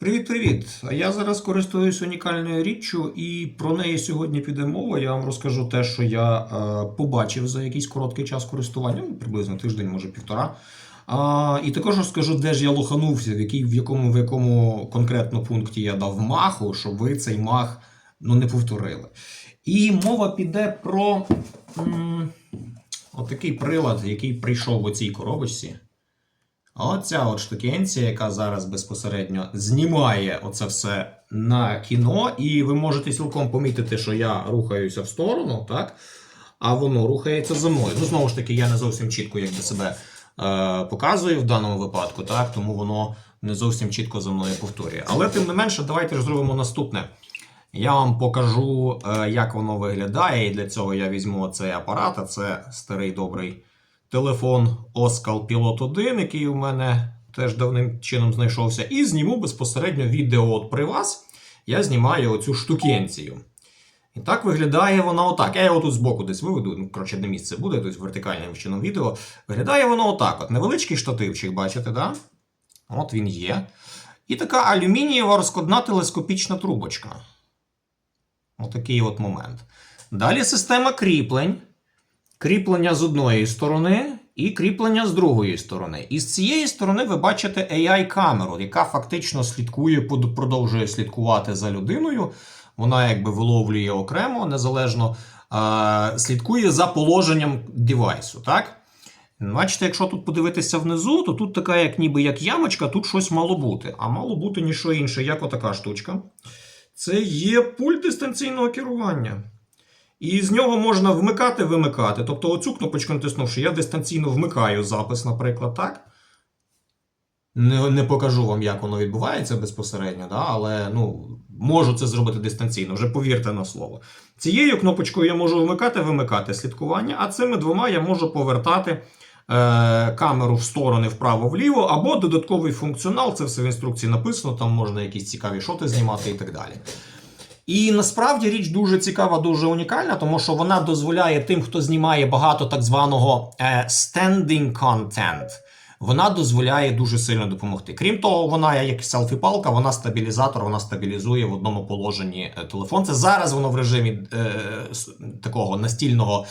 Привіт-привіт! Я зараз користуюсь унікальною річчю, і про неї сьогодні піде мова. Я вам розкажу те, що я е, побачив за якийсь короткий час користування, ну, приблизно тиждень, може півтора. А, і також розкажу, де ж я лоханувся, в, який, в, якому, в якому конкретно пункті я дав маху, щоб ви цей мах ну, не повторили. І мова піде про м, отакий прилад, який прийшов у цій коробочці. Оця от штукенція, яка зараз безпосередньо знімає оце все на кіно, і ви можете цілком помітити, що я рухаюся в сторону, так? А воно рухається за мною. Ну, знову ж таки, я не зовсім чітко якби себе е, показую в даному випадку, так? Тому воно не зовсім чітко за мною повторює. Але тим не менше, давайте ж зробимо наступне. Я вам покажу, е, як воно виглядає, і для цього я візьму цей апарат, а це старий добрий телефон Oskal Pilot 1, який у мене теж давним чином знайшовся, і зніму безпосередньо відео от при вас. Я знімаю оцю штукенцію. І так виглядає вона отак. Я його тут збоку десь виведу, ну, коротше, не місце буде, тобто вертикальним чином відео. Виглядає воно отак. От невеличкий штативчик, бачите, да? От він є. І така алюмінієва розкладна телескопічна трубочка. Отакий от момент. Далі система кріплень. Кріплення з одної сторони і кріплення з другої сторони. І з цієї сторони ви бачите AI-камеру, яка фактично слідкує, продовжує слідкувати за людиною. Вона якби виловлює окремо, незалежно, а, слідкує за положенням девайсу. Так? Бачите, якщо тут подивитися внизу, то тут така, як ніби як ямочка, тут щось мало бути. А мало бути ніщо інше, як отака штучка. Це є пульт дистанційного керування. І з нього можна вмикати, вимикати. Тобто, оцю кнопочку натиснувши, я дистанційно вмикаю запис, наприклад, так. Не, не покажу вам, як воно відбувається безпосередньо, да? але ну, можу це зробити дистанційно, вже повірте на слово. Цією кнопочкою я можу вмикати, вимикати слідкування, а цими двома я можу повертати е, камеру в сторони вправо-вліво, або додатковий функціонал, це все в інструкції написано, там можна якісь цікаві шоти знімати і так далі. І насправді річ дуже цікава, дуже унікальна, тому що вона дозволяє тим, хто знімає багато так званого е, standing content, вона дозволяє дуже сильно допомогти. Крім того, вона як селфі-палка, вона стабілізатор, вона стабілізує в одному положенні е, телефон. Це зараз воно в режимі е, такого настільного.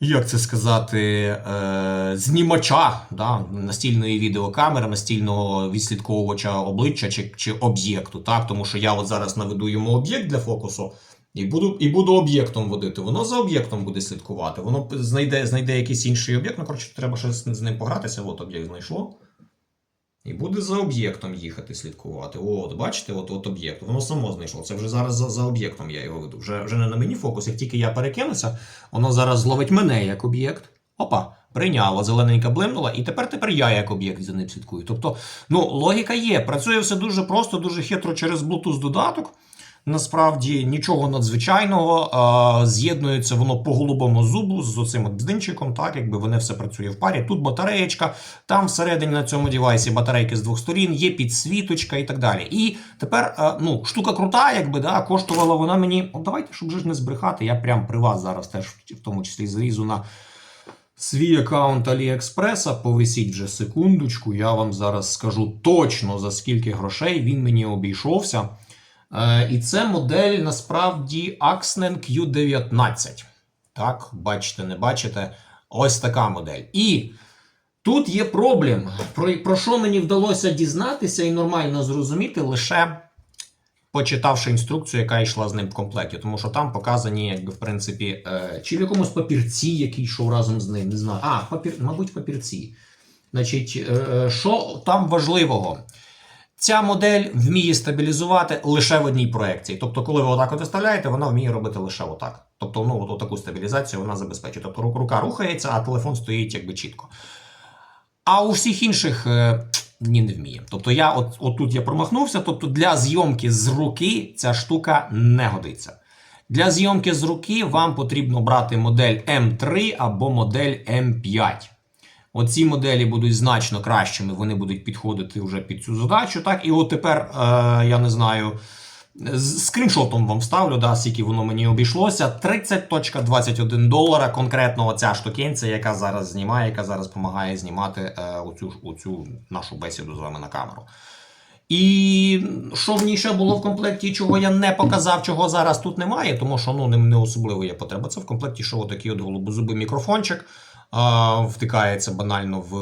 Як це сказати, е, знімача да, настільної відеокамери, настільного відслідковувача обличчя чи, чи об'єкту. Так? Тому що я от зараз наведу йому об'єкт для фокусу і буду, і буду об'єктом водити. Воно за об'єктом буде слідкувати. Воно знайде, знайде якийсь інший об'єкт. Ну, коротше, треба щось з, ним погратися. От об'єкт знайшло. І буде за об'єктом їхати слідкувати. От, бачите, от, от об'єкт. Воно само знайшло. Це вже зараз за, за об'єктом я його веду. Вже, вже не на мені фокус. Як тільки я перекинуся, воно зараз зловить мене як об'єкт. Опа, прийняло, зелененька блимнула, і тепер тепер я як об'єкт за ним слідкую. Тобто, ну, логіка є. Працює все дуже просто, дуже хитро через Bluetooth додаток. Насправді нічого надзвичайного. З'єднується воно по голубому зубу з оцим от так, якби вони все працює в парі. Тут батареєчка, там всередині на цьому девайсі батарейки з двох сторін, є підсвіточка і так далі. І тепер, ну, штука крута, якби, да, коштувала вона мені. От давайте, щоб вже ж не збрехати, я прям при вас зараз теж в тому числі залізу на свій аккаунт Аліекспреса, повисіть вже секундочку, я вам зараз скажу точно за скільки грошей він мені обійшовся. Е, і це модель насправді Axnen Q19. Так, бачите, не бачите. Ось така модель. І тут є проблем, про, про що мені вдалося дізнатися і нормально зрозуміти лише почитавши інструкцію, яка йшла з ним в комплекті. Тому що там показані, якби, в принципі, е, чи в якомусь папірці, який йшов разом з ним, не знаю. А, папір, мабуть, папірці. Значить, е, що там важливого? Ця модель вміє стабілізувати лише в одній проекції. Тобто, коли ви отак от виставляєте, вона вміє робити лише отак. Тобто, ну, от таку стабілізацію вона забезпечує. Тобто рука рухається, а телефон стоїть якби чітко. А у всіх інших е, ні, не вміє. Тобто, я от, от тут я промахнувся. Тобто, для зйомки з руки ця штука не годиться. Для зйомки з руки вам потрібно брати модель М3 або модель М5. Оці моделі будуть значно кращими, вони будуть підходити вже під цю задачу. Так, і от тепер, е, я не знаю, з скріншотом вам вставлю, да, скільки воно мені обійшлося. 30.21 долара. Конкретно оця штукенця, яка зараз знімає, яка зараз допомагає знімати е, оцю, оцю нашу бесіду з вами на камеру. І що в ній ще було в комплекті, чого я не показав, чого зараз тут немає, тому що ну, не, особливо є потреба. Це в комплекті ще отакий от голубозубий мікрофончик. Втикається банально в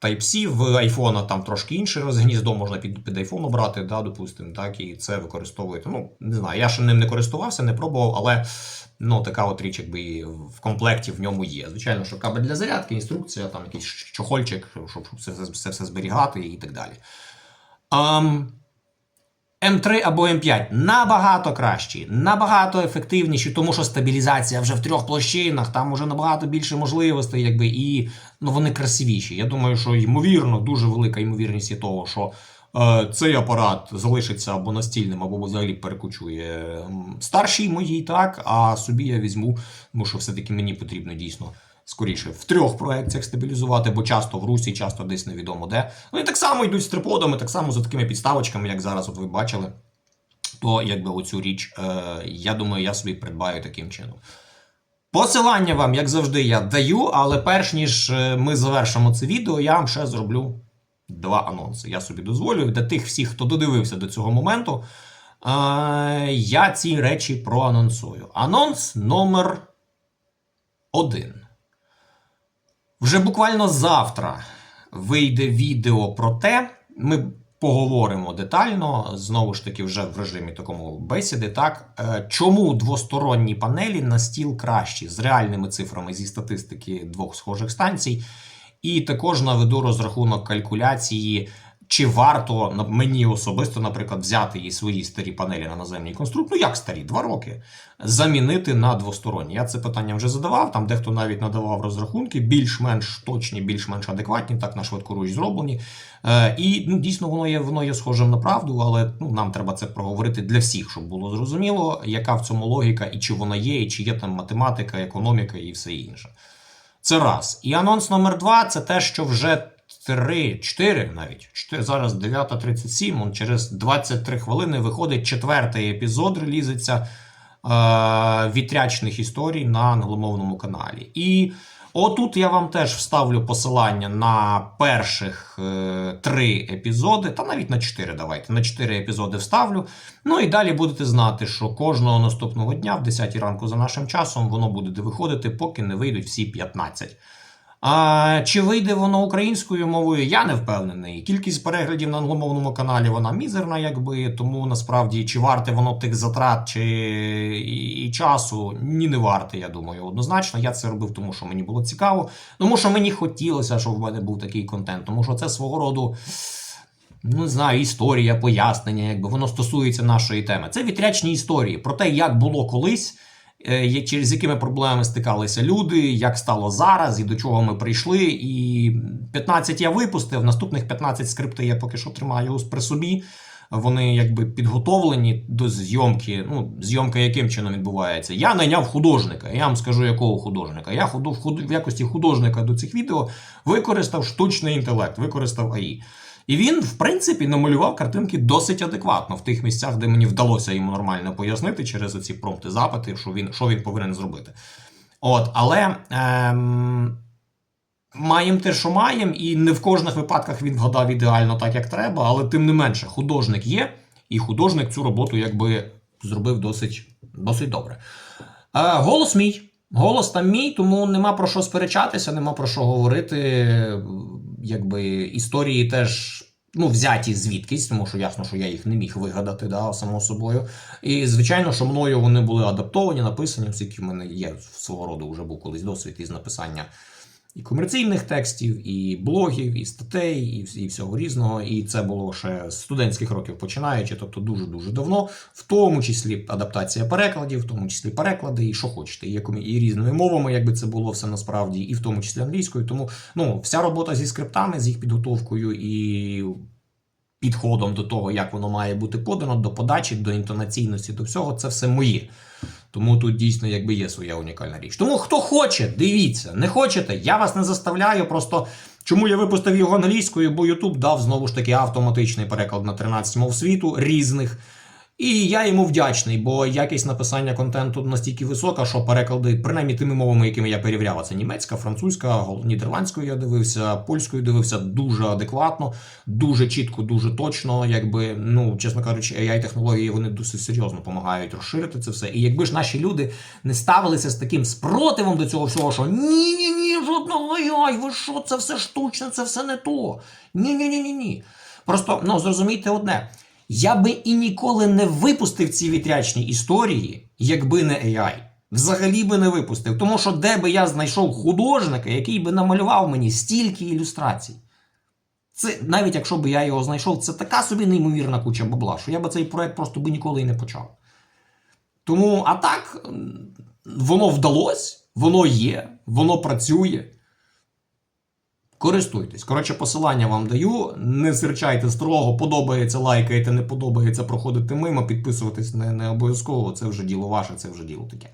Type-C, в iPhone там трошки інший розгніздо, можна під, під iPhone брати, да, допустимо, так, і це використовуєте. Ну, не знаю, я ще ним не користувався, не пробував, але ну, така от річ, якби і в комплекті в ньому є. Звичайно, що кабель для зарядки, інструкція, там якийсь чохольчик, щоб все, все, все зберігати і так далі. Um, М3 або М5 набагато кращі, набагато ефективніші, тому що стабілізація вже в трьох площинах, там вже набагато більше можливостей, якби, і ну, вони красивіші. Я думаю, що ймовірно, дуже велика ймовірність є того, що е, цей апарат залишиться або настільним, або взагалі перекочує старшій моїй, так, а собі я візьму, тому що все-таки мені потрібно дійсно скоріше в трьох проекціях стабілізувати, бо часто в русі, часто десь невідомо де. Ну і так само йдуть з триподами, так само за такими підставочками, як зараз, от ви бачили. То якби оцю річ, е, я думаю, я собі придбаю таким чином. Посилання вам, як завжди, я даю, але перш ніж е, ми завершимо це відео, я вам ще зроблю два анонси. Я собі дозволю для тих всіх, хто додивився до цього моменту. Е, я ці речі проанонсую. Анонс номер один. Вже буквально завтра вийде відео про те, ми поговоримо детально, знову ж таки, вже в режимі такому бесіди, так, е, чому двосторонні панелі на стіл кращі з реальними цифрами зі статистики двох схожих станцій, і також наведу розрахунок калькуляції. Чи варто мені особисто, наприклад, взяти і свої старі панелі на наземній конструкції, ну як старі, два роки, замінити на двосторонні? Я це питання вже задавав. Там дехто навіть надавав розрахунки, більш-менш точні, більш-менш адекватні, так на швидкоруч зроблені. Е, і ну, дійсно воно є, воно є схожим на правду, але ну, нам треба це проговорити для всіх, щоб було зрозуміло, яка в цьому логіка, і чи вона є, і чи є там математика, економіка і все інше. Це раз. І анонс номер два це те, що вже 3, 4 навіть. 4, зараз 9.37, он через 23 хвилини виходить четвертий епізод, релізиться е, вітрячних історій на англомовному каналі. І отут я вам теж вставлю посилання на перших е, три епізоди, та навіть на 4 давайте. На 4 епізоди вставлю. Ну і далі будете знати, що кожного наступного дня в 10 ранку за нашим часом воно буде виходити, поки не вийдуть всі 15. А чи вийде воно українською мовою, я не впевнений. Кількість переглядів на англомовному каналі вона мізерна, якби тому насправді чи варте воно тих затрат чи і, часу, ні, не варте, я думаю, однозначно. Я це робив, тому що мені було цікаво, тому що мені хотілося, щоб в мене був такий контент, тому що це свого роду. Ну, не знаю, історія, пояснення, якби воно стосується нашої теми. Це вітрячні історії про те, як було колись, через якими проблемами стикалися люди, як стало зараз і до чого ми прийшли. І 15 я випустив, наступних 15 скрипти я поки що тримаю при собі. Вони якби підготовлені до зйомки. Ну, зйомка яким чином відбувається? Я найняв художника. Я вам скажу, якого художника. Я в якості художника до цих відео використав штучний інтелект, використав АІ. І він, в принципі, намалював картинки досить адекватно в тих місцях, де мені вдалося йому нормально пояснити через ці промпти запити, що він, що він повинен зробити. От, але ем, маємо те, що маємо, і не в кожних випадках він вгадав ідеально так, як треба, але тим не менше, художник є, і художник цю роботу якби зробив досить, досить добре. Е, голос мій. Голос там мій, тому нема про що сперечатися, нема про що говорити. Якби історії теж ну, взяті звідкись, тому що ясно, що я їх не міг вигадати, да, само собою. І звичайно, що мною вони були адаптовані, написані, оскільки в мене є свого роду вже був колись досвід із написання і комерційних текстів, і блогів, і статей, і, і всього різного. І це було ще з студентських років починаючи, тобто дуже-дуже давно, в тому числі адаптація перекладів, в тому числі переклади, і що хочете, і, якими- і різними мовами, якби це було все насправді, і в тому числі англійською. Тому ну, вся робота зі скриптами, з їх підготовкою і підходом до того, як воно має бути подано, до подачі, до інтонаційності, до всього, це все моє. Тому тут дійсно якби є своя унікальна річ. Тому хто хоче, дивіться, не хочете, я вас не заставляю. Просто чому я випустив його англійською, бо YouTube дав знову ж таки автоматичний переклад на 13 мов світу різних. І я йому вдячний, бо якість написання контенту настільки висока, що переклади, принаймні тими мовами, якими я перевіряв, це німецька, французька, нідерландською я дивився, польською дивився дуже адекватно, дуже чітко, дуже точно. Якби, ну, чесно кажучи, AI-технології вони досить серйозно допомагають розширити це все. І якби ж наші люди не ставилися з таким спротивом до цього всього, що ні, ні, ні, жодного AI, ви що, це все штучне, це все не то. Ні, ні, ні, ні. Просто ну зрозумійте одне. Я би і ніколи не випустив ці вітрячні історії, якби не AI. Взагалі би не випустив. Тому що де би я знайшов художника, який би намалював мені стільки ілюстрацій. Це навіть якщо б я його знайшов, це така собі неймовірна куча бабла, що я би цей проект просто би ніколи і не почав. Тому, а так, воно вдалося, воно є, воно працює. Користуйтесь. Коротше, посилання вам даю. Не серчайте строго, подобається, лайкаєте, не подобається, проходите мимо, підписуватись не, не обов'язково. Це вже діло ваше, це вже діло таке.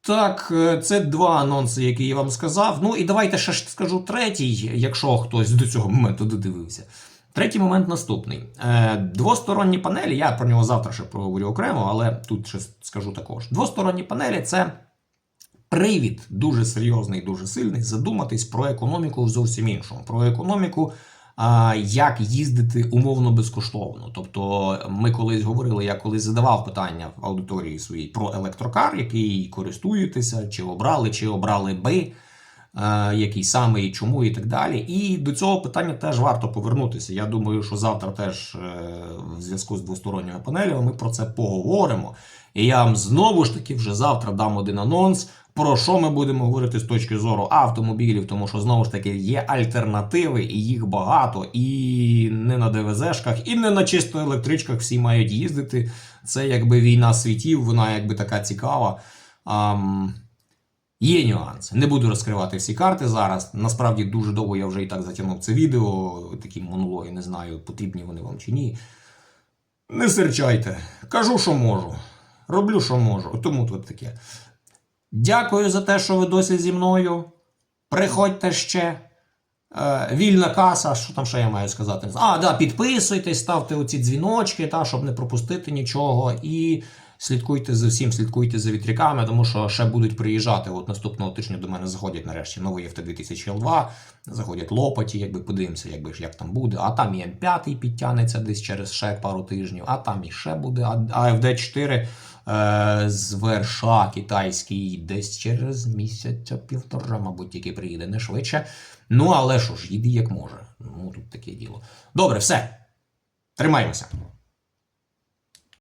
Так, е, це два анонси, які я вам сказав. Ну і давайте ще ж скажу третій, якщо хтось до цього моменту додивився. Третій момент наступний. Е, двосторонні панелі, я про нього завтра ще проговорю окремо, але тут ще скажу також. Двосторонні панелі це привід дуже серйозний, дуже сильний задуматись про економіку в зовсім іншому. Про економіку, як їздити умовно безкоштовно. Тобто, ми колись говорили, я колись задавав питання в аудиторії своїй про електрокар, який користуєтеся, чи обрали, чи обрали би. е, Який саме і чому, і так далі. І до цього питання теж варто повернутися. Я думаю, що завтра теж е, в зв'язку з двосторонніми панелями ми про це поговоримо. І я вам знову ж таки вже завтра дам один анонс. Про що ми будемо говорити з точки зору автомобілів, тому що знову ж таки є альтернативи, і їх багато, і не на ДВЗшках, і не на чисто електричках всі мають їздити. Це якби війна світів, вона якби така цікава. Ам, Є нюанси. Не буду розкривати всі карти зараз. Насправді дуже довго я вже і так затягнув це відео. Такі монологи, не знаю, потрібні вони вам чи ні. Не серчайте. Кажу, що можу. Роблю, що можу. Тому тут таке. Дякую за те, що ви досі зі мною. Приходьте ще. Е, вільна каса, що там ще я маю сказати? А, да, підписуйтесь, ставте оці дзвіночки, та, щоб не пропустити нічого. І слідкуйте за всім, слідкуйте за вітряками, тому що ще будуть приїжджати. От наступного тижня до мене заходять нарешті новий FT 2000 L2, заходять лопаті, якби подивимося, якби ж як там буде. А там і М5 підтягнеться десь через ще пару тижнів, а там і ще буде. А FD 4 е, з верша китайський десь через місяця півтора, мабуть, тільки приїде, не швидше. Ну, але що ж, їди як може. Ну, тут таке діло. Добре, все. Тримаємося.